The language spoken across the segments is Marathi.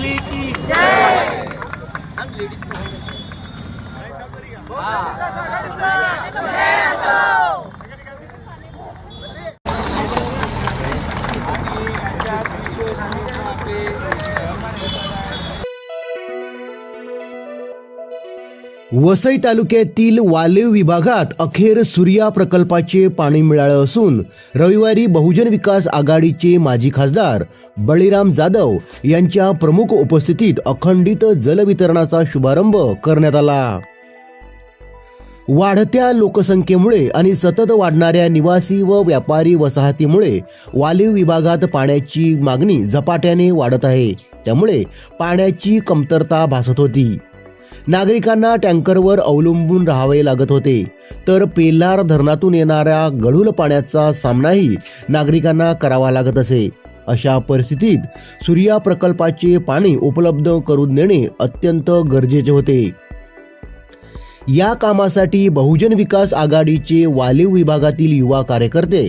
माऊली की जय! वसई तालुक्यातील वालेव विभागात अखेर सूर्या प्रकल्पाचे पाणी मिळालं असून रविवारी बहुजन विकास आघाडीचे माजी खासदार बळीराम जाधव यांच्या प्रमुख उपस्थितीत अखंडित जलवितरणाचा शुभारंभ करण्यात आला. वाढत्या लोकसंख्येमुळे आणि सतत वाढणाऱ्या निवासी व व्यापारी वसाहतीमुळे वालीव विभागात पाण्याची मागणी झपाट्याने वाढत आहे. त्यामुळे पाण्याची कमतरता भासत होती. नागरिकांना टँकरवर अवलंबून राहावे लागत होते. तर पेलार धरणातून येणाऱ्या गढूळ पाण्याचा सामनाही नागरिकांना करावा लागत असे. अशा परिस्थितीत सूर्या प्रकल्पाचे पाणी उपलब्ध करून देणे अत्यंत गरजेचे होते. या कामासाठी बहुजन विकास आघाडीचे वालीव विभागातील युवा कार्यकर्ते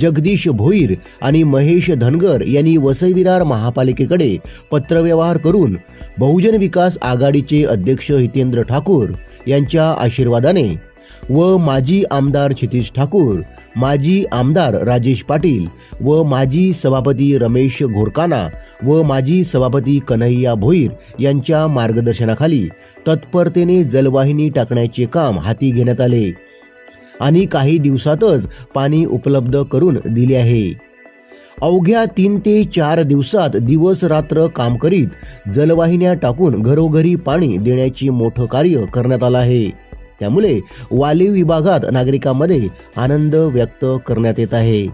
जगदीश भोईर आणि महेश धनगर यांनी वसई विरार महापालिकेकडे पत्रव्यवहार करून बहुजन विकास आघाडीचे अध्यक्ष हितेंद्र ठाकूर यांच्या आशीर्वादाने व माजी आमदार क्षितिश ठाकूर माजी आमदार राजेश पाटील व माजी सभापती रमेश घोरकाना व माजी सभापती कन्हैया भोईर यांच्या मार्गदर्शनाखाली तत्परतेने जलवाहिनी टाकण्याचे काम हाती घेण्यात आले. आणि काही दिवसातच पाणी उपलब्ध करून दिले आहे. अवघ्या तीन ते चार दिवसात दिवस रात्र काम करीत जलवाहिन्या टाकून घरोघरी पाणी देण्याचे मोठं कार्य करण्यात आलं आहे. त्यामुळे वाली विभागात नागरिकांमध्ये आनंद व्यक्त करण्यात येत आहे.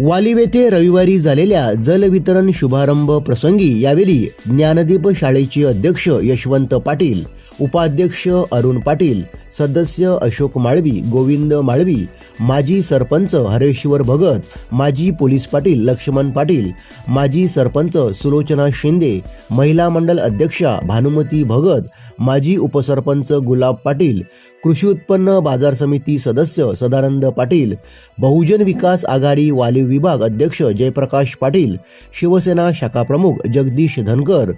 वालिव येथे रविवारी झालेल्या जलवितरण शुभारंभ प्रसंगी यावेळी ज्ञानदीप शाळेचे अध्यक्ष यशवंत पाटील उपाध्यक्ष अरुण पाटील सदस्य अशोक माळवी गोविंद माळवी माजी सरपंच हरेश्वर भगत माजी पोलीस पाटील लक्ष्मण पाटील माजी सरपंच सुलोचना शिंदे महिला मंडल अध्यक्षा भानुमती भगत माजी उपसरपंच गुलाब पाटील कृषी उत्पन्न बाजार समिती सदस्य सदानंद पाटील बहुजन विकास आघाडी वालिव विभाग अध्यक्ष जयप्रकाश पाटील शिवसेना शाखा प्रमुख जगदीश धनकर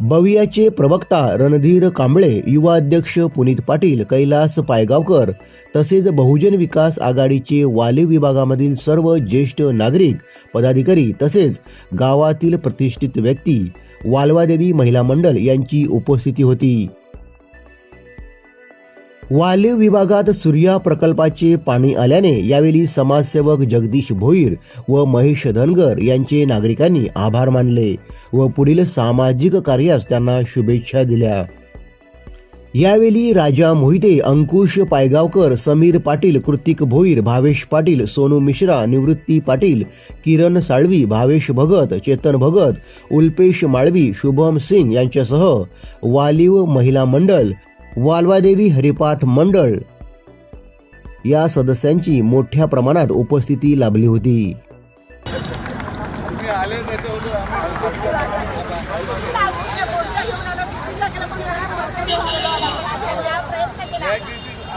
बवियाचे प्रवक्ता रणधीर कांबळे युवा अध्यक्ष पुनीत पाटील कैलास पायगावकर तसेच बहुजन विकास आघाडीचे वालीव विभागामधील सर्व ज्येष्ठ नागरिक पदाधिकारी तसेच गावातील प्रतिष्ठित व्यक्ती वालवादेवी महिला मंडळ यांची उपस्थिती होती. वालीव विभागात सूर्या प्रकल्पाचे पाणी आल्याने यावेळी समाजसेवक जगदीश भोईर व महेश धनगर यांचे नागरिकांनी आभार मानले व पुढील सामाजिक कार्यास त्यांना शुभेच्छा दिल्या. यावेळी राजा मोहिते अंकुश पायगावकर समीर पाटील कृतिक भोईर भावेश पाटील सोनू मिश्रा निवृत्ती पाटील किरण साळवी भावेश भगत चेतन भगत उल्पेश माळवी शुभम सिंग यांच्यासह वालीव महिला मंडळ वालवादेवी हरिपाठ मंडळ. या सदस्यांची मोठ्या प्रमाणात उपस्थिती लाभली होती. तुम्ही आले त्याच्यावर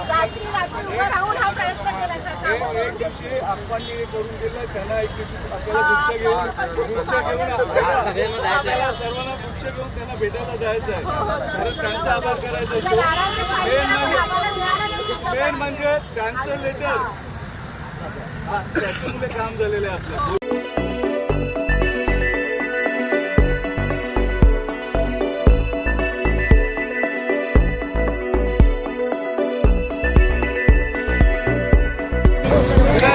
रात्री रात्री एक एक दिवशी आप्पांनी हे करून दिलं त्यांना एक दिवशी आपल्याला गुच्छ घेऊन गुच्छ घेऊन आपल्याला आपल्याला सर्वांना गुच्छ घेऊन त्यांना भेटायला जायचं आहे. कारण त्यांचा आभार करायचा मेन म्हणजे मेन म्हणजे त्यांचं लेटर त्याच्यामुळे काम झालेलं आहे आपलं. Yeah.